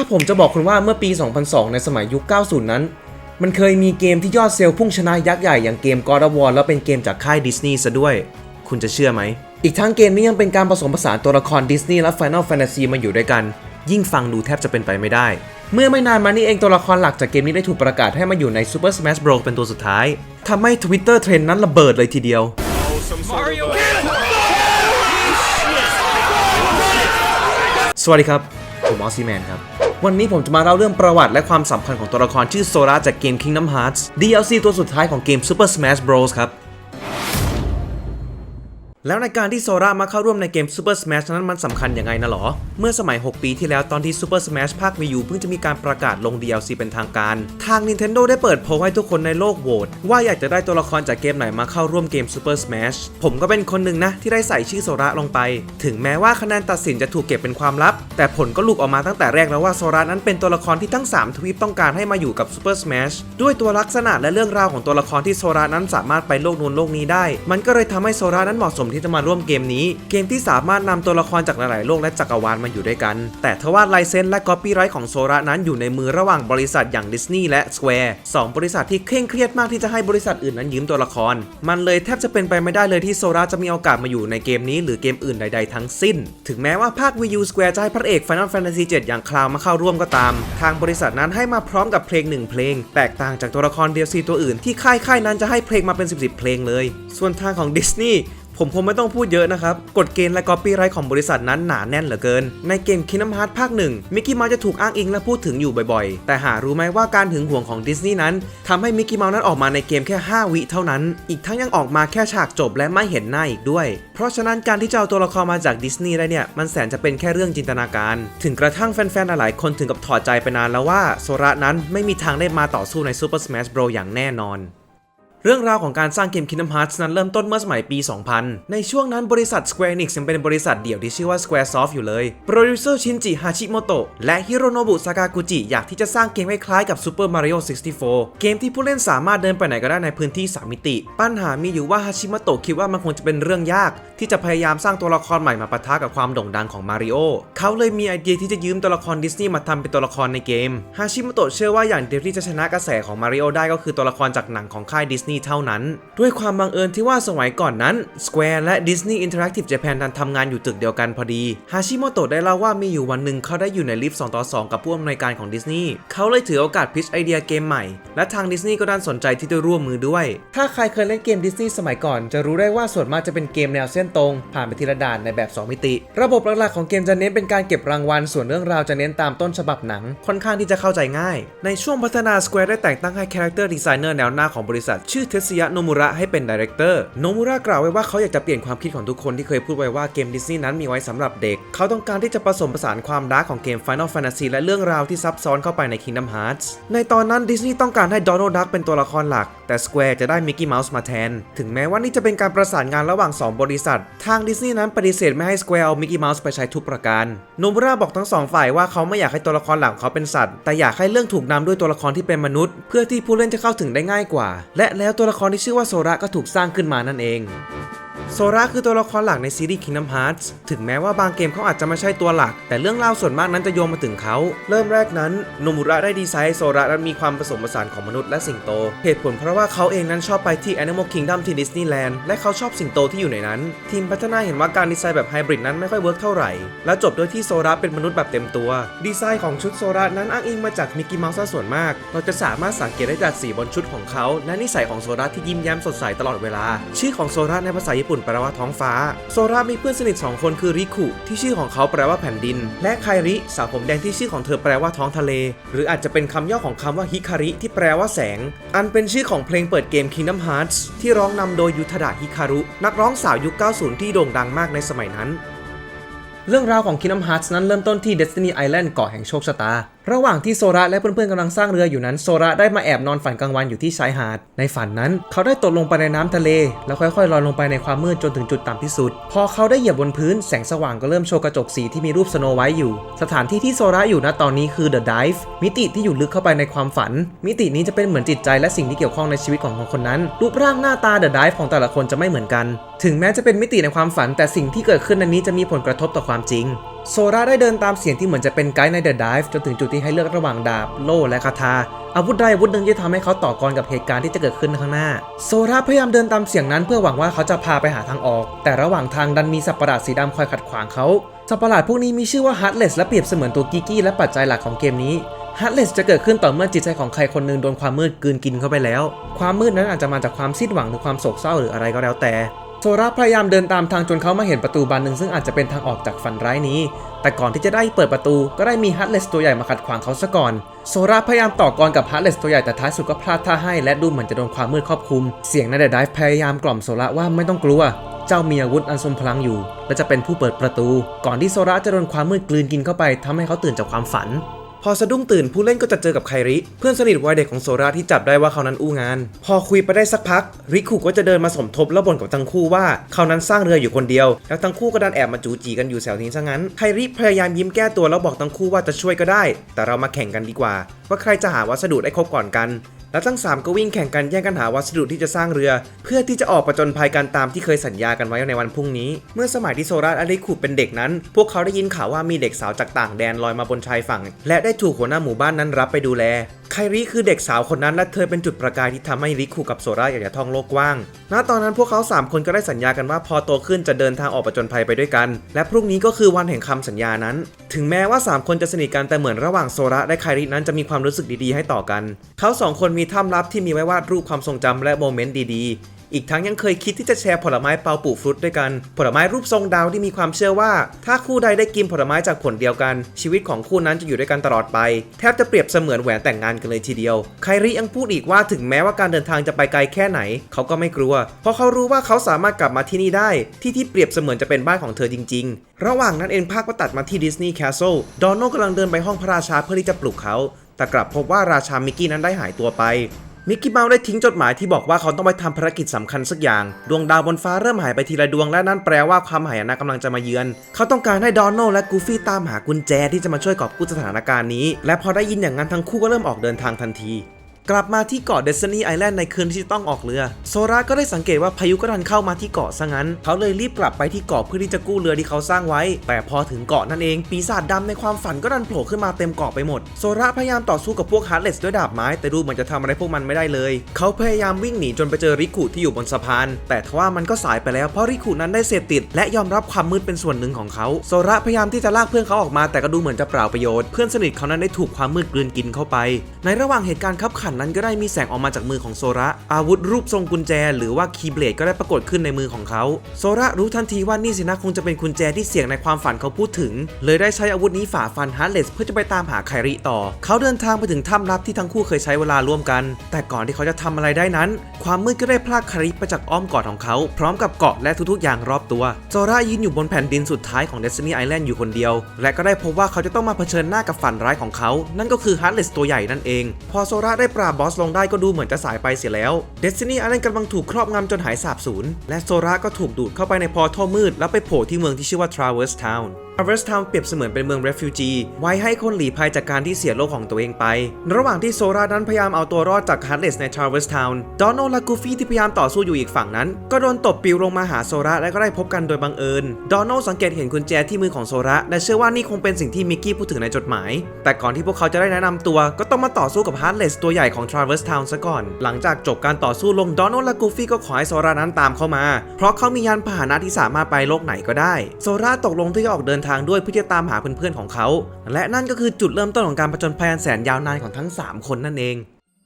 าผมจะบอกคุณว่าเมื่อปี 2002 ในสมัยยุค 90 นั้น มันเคยมีเกมที่ยอดเซลล์พุ่งชนะยักษ์ใหญ่อย่างเกม God of War แล้วเป็นเกมจากค่ายดิสนีย์ซะด้วย คุณจะเชื่อไหม อีกทั้งเกมนี้ยังเป็นการผสมผสานตัวละครดิสนีย์และ Final Fantasy มาอยู่ด้วยกัน ยิ่งฟังดูแทบจะเป็นไปไม่ได้ เมื่อไม่นานมานี้เองตัวละครหลักจากเกมนี้ได้ถูกประกาศให้มาอยู่ใน Super Smash Bros เป็นตัวสุดท้ายทำให้ Twitter เทรนด์นั้นระเบิดเลยทีเดียว Mario สวัสดีครับ ผมออสซี่แมนครับ วันนี้ผมจะมาเล่าเรื่องประวัติและความสำคัญของตัวละครชื่อโซราจากเกม Kingdom Hearts DLC ตัวสุดท้ายของเกม Super Smash Bros ครับแล้วในการที่โซรามาเข้าร่วมในเกม Super Smash นั้นมันสำคัญยังไงนะหรอ เมื่อสมัย 6 ปีที่แล้วตอนที่ Super Smash ภาค Wii U เพิ่งจะมีการประกาศลง DLC เป็นทางการ ทาง Nintendo ได้เปิดโพลให้ทุกคนในโลกโหวตว่าอยากจะได้ตัวละครจากเกมไหนมาเข้าร่วมเกม Super Smash ผมก็เป็นคนหนึ่งนะ ที่ได้ใส่ชื่อโซระลงไป ถึงแม้ว่าคะแนนตัดสินจะถูกเก็บเป็นความลับ แต่ผลก็ลุกออกมาตั้งแต่แรกแล้วว่าโซระนั้นเป็นตัวละครที่ทั้ง 3 ทวีปต้องการให้มาอยู่กับ Super Smash ด้วยตัวลักษณะและเรื่องราวของตัวละครที่โซระนั้นสามารถไปโลกนู้นโลกนี้ได้ มันก็เลยทำให้โซระนั้นเหมาะสมที่จะมาร่วมเกมนี้ เกมที่สามารถนำตัวละครจากหลายๆโลกและจักรวาลมาอยู่ด้วยกัน แต่ทว่าไลเซนส์และก๊อปปี้ไรท์ของโซระนั้นอยู่ในมือระหว่างบริษัทอย่างดิสนีย์และ Square สองบริษัทที่เคร่งเครียดมากที่จะให้บริษัทอื่นนั้นยืมตัวละคร มันเลยแทบจะเป็นไปไม่ได้เลยที่โซระจะมีโอกาสมาอยู่ในเกมนี้หรือเกมอื่นใด ๆ ทั้งสิ้น ถึงแม้ว่าภาค Wii U Square จะให้พระเอก Final Fantasy 7อย่างคลาวมาเข้าร่วมก็ตาม ทางบริษัทนั้นให้มาพร้อมกับเพลงหนึ่งเพลง แตกต่างจากตัวละคร DLC ตัวอื่นที่ค่ายๆนั้นจะให้เพลงมาเป็น 10 ๆ เพลงเลย ส่วนทางของดิสนีย์ ผมคงไม่ต้องพูดเยอะนะครับ กฎเกณฑ์และก๊อปปี้ไรท์ของบริษัทนั้นหนาแน่นเหลือเกิน ในเกม Kingdom Hearts ภาคหนึ่งมิกกี้เมาส์จะถูกอ้างอิงและพูดถึงอยู่บ่อยๆ แต่หารู้ไหมว่าการหึงห่วงของดิสนีย์นั้นทำให้มิกกี้เมาส์นั้นออกมาในเกมแค่ 5 วิเท่านั้น อีกทั้งยังออกมาแค่ฉากจบและไม่เห็นหน้าอีกด้วย เพราะฉะนั้นการที่จะเอาตัวละครมาจากดิสนีย์ได้เนี่ยมันแสนจะเป็นแค่เรื่องจินตนาการ ถึงกระทั่งแฟนๆหลายคนถึงกับถอดใจไปนานแล้วว่าโซระนั้นไม่มีทางได้มาต่อสู้ใน Super Smash Bros อย่างแน่นอน เรื่องราวของการสร้างเกม Kingdom Hearts นั้นเริ่มต้นเมื่อสมัยปี 2000 ในช่วงนั้นบริษัท Square Enix ยังเป็นบริษัทเดี่ยวที่ชื่อว่า Squaresoft อยู่เลย โปรดิวเซอร์ชินจิฮาชิโมโตะและฮิโรโนบุซากากุจิอยากที่จะสร้างเกมคล้ายๆกับ Super Mario 64 เกมที่ผู้เล่นสามารถเดินไปไหนก็ได้ในพื้นที่ 3 มิติ ปัญหามีอยู่ว่าฮาชิโมโตะคิดว่ามันคงจะเป็นเรื่องยาก ที่จะพยายามสร้างตัวละครใหม่มาปะทะกับความโด่งดังของมาริโอเขาเลยมีไอเดียที่จะยืมตัวละครดิสนีย์มาทำเป็นตัวละครในเกมฮาชิโมโตะเชื่อว่าอย่างเดียวที่จะชนะกระแสของมาริโอได้ก็คือตัวละครจากหนังของค่ายดิสนีย์เท่านั้น ด้วยความบังเอิญที่ว่าสมัยก่อนนั้น Square และ Disney Interactive Japan นั้นทำงานอยู่ตึกเดียวกันพอดีฮาชิโมโตะได้เล่าว่ามีอยู่วันหนึ่งเขาได้อยู่ในลิฟต์2ต่อ2กับผู้อำนวยการของดิสนีย์เขาเลยถือโอกาสพิชไอเดียเกมใหม่ และทางดิสนีย์ก็ด้านสนใจที่จะร่วมมือด้วย ถ้าใครเคยเล่นเกมดิสนีย์สมัยก่อน จะรู้ได้ว่าส่วนมากจะเป็นเกมแนวเส้นตรง ผ่านไปทีละด่านในแบบ 2 มิติ ระบบหลักๆของเกมจะเน้นเป็นการเก็บรางวัล ส่วนเรื่องราวจะเน้นตามต้นฉบับหนัง ค่อนข้างที่จะเข้าใจง่าย ในช่วงพัฒนา Square ได้แต่งตั้งให้ Character Designer แนวหน้าของบริษัทชื่อื่อเทสยะโนมุระให้เป็น Director โนมุระกล่าวไว้ว่าเขาอยากจะเปลี่ยนความคิดของทุกคนที่เคยพูดไว้ว่าเกมดิสนีย์นั้นมีไว้สำหรับเด็ก เขาต้องการที่จะผสมผสานความดาร์กของเกม Final Fantasy และเรื่องราวที่ซับซ้อนเข้าไปใน Kingdom Hearts ในตอนนั้นดิสนีย์ต้องการให้ Donald Duck เป็นตัวละครหลัก แต่ Square จะได้ Mickey Mouse มาแทน ถึงแม้ว่านี่จะเป็นการประสานงานระหว่าง 2 บริษัท ทางดิสนีย์นั้นปฏิเสธไม่ให้ Square เอา Mickey Mouse ไปใช้ทุกประการโนมุระบอกทั้งสองฝ่ายว่าเขาไม่อยากให้ตัวละครหลักของเขาเป็นสัตว์ แต่อยากให้เรื่องถูกนำด้วยตัวละครที่เป็นมนุษย์ เพื่อที่ผู้เล่นจะเข้าถึงได้ง่ายกว่า และแล้วแล้วตัวละครที่ชื่อว่าโซระก็ถูกสร้างขึ้นมานั่นเอง โซระคือตัวละครหลักในซีรีส์ Kingdom Hearts ถึงแม้ว่าบางเกมเขาอาจจะไม่ใช่ตัวหลัก แต่เรื่องราวส่วนมากนั้นจะโยงมาถึงเขา เริ่มแรกนั้นโนมุระได้ดีไซน์ให้โซระนั้นมีความผสมผสานของมนุษย์และสิงโต เหตุผลเพราะว่าเขาเองนั้นชอบไปที่ Animal Kingdom ที่ดิสนีย์แลนด์และเขาชอบสิงโตที่อยู่ในนั้น ทีมพัฒนาเห็นว่าการดีไซน์แบบไฮบริดนั้นไม่ค่อยเวิร์กเท่าไหร่ และจบด้วยที่โซระเป็นมนุษย์แบบเต็มตัว ดีไซน์ของชุดโซระนั้นอ้างอิงมาจากมิกกี้เมาส์ส่วนมาก เราจะสามารถสังเกตได้จากสีบนชุดของเขาและนิสัยของโซระที่ยิ้มแย้มสดใสตลอดเวลา ชื่อของโซระในภาษาญี่ปุ่นแปลว่าท้องฟ้า โซระมีเพื่อนสนิท 2 คนคือริคุที่ชื่อของเขาแปลว่าแผ่นดิน และไคริสาวผมแดงที่ชื่อของเธอแปลว่าท้องทะเล หรืออาจจะเป็นคำย่อของคำว่าฮิคาริที่แปลว่าแสง อันเป็นชื่อของเพลงเปิดเกม Kingdom Hearts ที่ร้องนำโดยยุทธดาฮิคารุ นักร้องสาวยุค 90 ที่โด่งดังมากในสมัยนั้น เรื่องราวของ Kingdom Hearts นั้นเริ่มต้นที่ Destiny Island เกาะแห่งโชคชะตาระหว่างที่โซระและเพื่อนๆกำลังสร้างเรืออยู่นั้นโซระได้มาแอบนอนฝันกลางวันอยู่ที่ชายหาด ในฝันนั้น เขาได้ตกลงไปในน้ำทะเล แล้วค่อยๆลอยลงไปในความมืดจนถึงจุดต่ำที่สุด พอเขาได้เหยียบบนพื้นแสงสว่างก็เริ่มโชว์กระจกสีที่มีรูปสโนไวท์อยู่ สถานที่ที่โซระอยู่ณตอนนี้คือ The Dive มิติที่อยู่ลึกเข้าไปในความฝัน มิตินี้จะเป็นเหมือนจิตใจและสิ่งที่เกี่ยวข้องในชีวิตของคนคนนั้น รูปร่างหน้าตา The Dive ของแต่ละคนจะไม่เหมือนกัน ถึงแม้จะเป็นมิติในความฝัน แต่สิ่งที่เกิดขึ้นในนี้จะมีผลกระทบต่อความจริงโซราได้เดินตามเสียงที่เหมือนจะเป็นไกด์ใน The Dive จนถึงจุดที่ให้เลือกระหว่างดาบ โล่และคาถาอาวุธใดอาวุธหนึ่งที่ทำให้เขาต่อกรกับเหตุการณ์ที่จะเกิดขึ้นข้างหน้า โซราพยายามเดินตามเสียงนั้นเพื่อหวังว่าเขาจะพาไปหาทางออก แต่ระหว่างทางดันมีสัตว์ประหลาดสีดำคอยขัดขวางเขาสัตว์ประหลาดพวกนี้มีชื่อว่า Heartless และเปรียบเสมือนตัวกิกกี้และปัจจัยหลักของเกมนี้ Heartless จะเกิดขึ้นต่อเมื่อจิตใจของใครคนหนึงโดนความมืดกืนกินเข้าไปแล้ว ความมืดนั้นอาจจะมาจากความสิ้นหวังหรือความโศกเศร้าหรืออะไรก็แล้วแต่ โซราพยายามเดินตามทางจนเขามาเห็นประตูบานหนึ่งซึ่งอาจจะเป็นทางออกจากฝันร้ายนี้ แต่ก่อนที่จะได้เปิดประตูก็ได้มีฮัตเลสตัวใหญ่มาขัดขวางเขาซะก่อน โซราพยายามต่อกรกับฮัตเลสตัวใหญ่แต่ท้ายสุดก็พลาดท่าให้และดูเหมือนจะโดนความมืดครอบคลุม เสียงในเดอะไดฟ์พยายามกล่อมโซราว่าไม่ต้องกลัว เจ้ามีอาวุธอันทรงพลังอยู่ และจะเป็นผู้เปิดประตู ก่อนที่โซราจะโดนความมืดกลืนกินเข้าไปทำให้เขาตื่นจากความฝัน พอสะดุ้งตื่นผู้เล่นก็จะเจอกับไคริ เพื่อนสนิทวัยเด็กของโซราที่จับได้ว่าเขานั้นอู้งาน พอคุยไปได้สักพัก ริคุก็จะเดินมาสมทบและบ่นกับทั้งคู่ว่าเขานั้นสร้างเรืออยู่คนเดียว แล้วทั้งคู่ก็ดันแอบมาจูจีกันอยู่แถวนี้ซะงั้นไคริพยายามยิ้มแก้ตัวแล้วบอกทั้งคู่ว่าจะช่วยก็ได้ แต่เรามาแข่งกันดีกว่า ว่าใครจะหาวัสดุได้ครบก่อนกัน และทั้ง 3 ก็วิ่งแข่งกันแย่งกันหาวัสดุที่จะสร้างเรือ เพื่อที่จะออกประจนภัยกันตามที่เคยสัญญากันไว้ในวันพรุ่งนี้ เมื่อสมัยที่โซราและริคูเป็นเด็กนั้น พวกเขาได้ยินข่าวว่ามีเด็กสาวจากต่างแดนลอยมาบนชายฝั่ง และได้ถูกหัวหน้าหมู่บ้านนั้นรับไปดูแล ไคริคือเด็กสาวคนนั้นและเธอเป็นจุดประกายที่ทำให้ริคูกับโซราอยากจะท่องโลกกว้าง ณ ตอนนั้นพวกเขา 3 คนก็ได้สัญญากันว่าพอโตขึ้นจะเดินทางออกประจนภัยไปด้วยกัน และพรุ่งนี้ก็คือวันแห่งคำสัญญานั้น ถึงแม้ว่า 3 คนจะสนิทกันแต่เหมือนระหว่างโซระและไครินั้นจะมีความรู้สึกดีๆให้ต่อกัน เขาสองคนมีถ้ำลับที่มีไว้วาดรูปความทรงจำและโมเมนต์ดีๆ อีกทั้งยังเคยคิดที่จะแชร์ผลไม้เปาปูฟรุตด้วยกัน ผลไม้รูปทรงดาวที่มีความเชื่อว่า ถ้าคู่ใดได้กินผลไม้จากผลเดียวกัน ชีวิตของคู่นั้นจะอยู่ด้วยกันตลอดไป แทบจะเปรียบเสมือนแหวนแต่งงานกันเลยทีเดียว ไคริยังพูดอีกว่าถึงแม้ว่าการเดินทางจะไปไกลแค่ไหน เขาก็ไม่กลัว เพราะเขารู้ว่าเขาสามารถกลับมาที่นี่ได้ ที่ที่เปรียบเสมือนจะเป็นบ้านของเธอจริง ๆ ระหว่างนั้นเองภาคก็ตัดมาที่ดิสนีย์แคสเซิลดอนโนกำลังเดินไปห้องพระราชาเพื่อที่จะปลุกเขาแต่กลับพบว่าราชามิกกี้นั้นได้หายตัวไป มิกกี้เมาส์ได้ทิ้งจดหมายที่บอกว่าเขาต้องไปทำภารกิจสำคัญสักอย่าง ดวงดาวบนฟ้าเริ่มหายไปทีละดวงและนั่นแปลว่าความหายนะกำลังจะมาเยือน เขาต้องการให้ดอนโนและกูฟี่ตามหากุญแจที่จะมาช่วยกอบกู้สถานการณ์นี้ และพอได้ยินอย่างนั้นทั้งคู่ก็เริ่มออกเดินทางทันที กลับมาที่เกาะเดซนีไอแลนด์ในคืนที่ต้องออกเรือ โซราก็ได้สังเกตว่าพายุก็ดันเข้ามาที่เกาะซะงั้น เขาเลยรีบกลับไปที่เกาะเพื่อที่จะกู้เรือที่เขาสร้างไว้ แต่พอถึงเกาะนั่นเอง ปีศาจดำในความฝันก็ดันโผล่ขึ้นมาเต็มเกาะไปหมด โซราพยายามต่อสู้กับพวกฮาร์ดเลสด้วยดาบไม้ แต่ดูเหมือนจะทำอะไรพวกมันไม่ได้เลย เขาพยายามวิ่งหนีจนไปเจอริคุที่อยู่บนสะพาน แต่ทว่ามันก็สายไปแล้วเพราะริคุนั้นได้เสพติด และยอมรับความมืดเป็นส่วนหนึ่งของเขา โซระพยายามที่จะลากเพื่อนเขาออกมา แต่ก็ดูเหมือนจะเปล่าประโยชน์ เพื่อนสนิทเขานั้นได้ถูกความมืดกลืนกินเข้าไป ในระหว่างเหตุการณ์ขับขันนั้นก็ได้มีแสงออกมาจากมือของโซระ อาวุธรูปทรงกุญแจ หรือว่าคีย์เบลดก็ได้ปรากฏขึ้นในมือของเขา โซระรู้ทันทีว่านี่สินะคงจะเป็นกุญแจที่เสียงในความฝันเขาพูดถึง เลยได้ใช้อาวุธนี้ฝ่าฟันฮาร์เลสเพื่อจะไปตามหาไคริต่อ เขาเดินทางไปถึงถ้ำลับที่ทั้งคู่เคยใช้เวลาร่วมกัน แต่ก่อนที่เขาจะทำอะไรได้นั้น ความมืดก็ได้พลากไคริไปจากอ้อมกอดของเขา พร้อมกับเกาะและทุกๆ อย่างรอบตัว โซระยืนอยู่บนแผ่นดินสุดท้ายของ Destiny Island อยู่คนเดียว และก็ได้พบว่าเขาจะต้องมาเผชิญหน้ากับฝันร้ายของเขา นั่นก็คือฮาร์เลสตัวใหญ่นั่นเอง พอโซระได้ปราบบอสลงได้ก็ดูเหมือนจะสายไปเสียแล้วเดซินีอารันกำลังถูกครอบงำจนหายสาบสูญและโซระก็ถูกดูดเข้าไปในพอท่อมืดแล้วไปโผล่ที่เมืองที่ชื่อว่าทราเวสทาวน์ Town Traverse Town เปรียบเสมือนเป็นเมือง refugee ไว้ให้คนหลีภัยจากการที่เสียโลกของตัวเองไป ระหว่างที่โซรานั้นพยายามเอาตัวรอดจาก Heartless ใน Traverse Town ดอนโนและกูฟี่ที่พยายามต่อสู้อยู่อีกฝั่งนั้น ก็โดนตบปิวลงมาหาโซระและก็ได้พบกันโดยบังเอิญดอนโนสังเกตเห็นกุญแจที่มือของโซระและเชื่อว่านี่คงเป็นสิ่งที่มิกกี้พูดถึงในจดหมาย แต่ก่อนที่พวกเขาจะได้แนะนำตัว ก็ต้องมาต่อสู้กับ Heartless ตัวใหญ่ของ Traverse Town ซะก่อน หลังจากจบการต่อสู้ลงดอนโนและกูฟี่ก็ขอให้โซรานั้นตามเข้ามา เพราะเขามียานพาหนะที่สามารถไปโลกไหนก็ได้ โซราตกลงที่จะออกเดินทางด้วยเพื่อจะตามหาเพื่อนๆของเขา และนั่นก็คือจุดเริ่มต้นของการปะจนภัยอันแสนยาวนานของทั้ง 3 คนนั่นเอง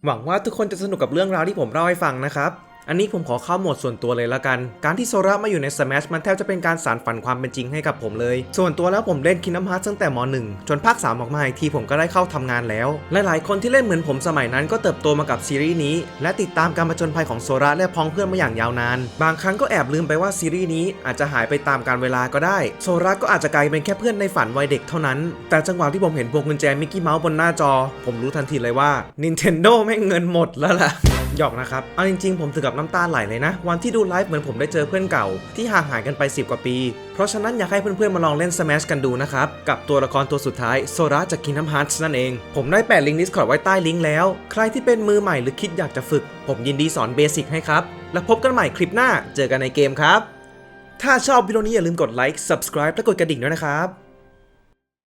หวังว่าทุกคนจะสนุกกับเรื่องราวที่ผมเล่าให้ฟังนะครับ อันนี้ผมขอเข้าโหมดส่วนตัวเลยละกัน การที่โซระมาอยู่ใน Smash มันแทบจะเป็นการสานฝันความเป็นจริงให้กับผมเลย ส่วนตัวแล้วผมเล่น Kingdom Hearts ตั้งแต่ม .1 จนภาค 3 ออกมาอีกทีผมก็ได้เข้าทำงานแล้ว หลายๆ คนที่เล่นเหมือนผมสมัยนั้นก็เติบโตมากับซีรีส์นี้ และติดตามการผจญภัยของโซระและพ้องเพื่อนมาอย่างยาวนาน บางครั้งก็แอบลืมไปว่าซีรีส์นี้อาจจะหายไปตามกาลเวลาก็ได้ โซระก็อาจจะกลายเป็นแค่เพื่อนในฝันวัยเด็กเท่านั้น แต่จังหวะที่ผมเห็นพวงกุญแจมิกกี้เมาส์บนหน้าจอ ผมรู้ทันทีเลยว่า Nintendo แม่งเงินหมดแล้วล่ะ หยอกนะครับ เอาจริงๆ ผมถึงกับน้ำตาไหลเลยนะ วันที่ดูไลฟ์เหมือนผมได้เจอเพื่อนเก่า ที่ห่างหายกันไป 10 กว่าปี เพราะฉะนั้นอยากให้เพื่อนๆ มาลองเล่น Smash กันดูนะครับ กับตัวละครตัวสุดท้ายโซระจาก Kingdom Hearts นั่นเอง ผมได้แปะลิงก์ Discord ไว้ใต้ลิงก์แล้ว ใครที่เป็นมือใหม่หรือคิดอยากจะฝึก ผมยินดีสอนเบสิกให้ครับ แล้วพบกันใหม่คลิปหน้า เจอกันในเกมครับ ถ้าชอบวิดีโอนี้อย่าลืมกดไลค์ subscribe และกดกระดิ่งด้วยนะครับ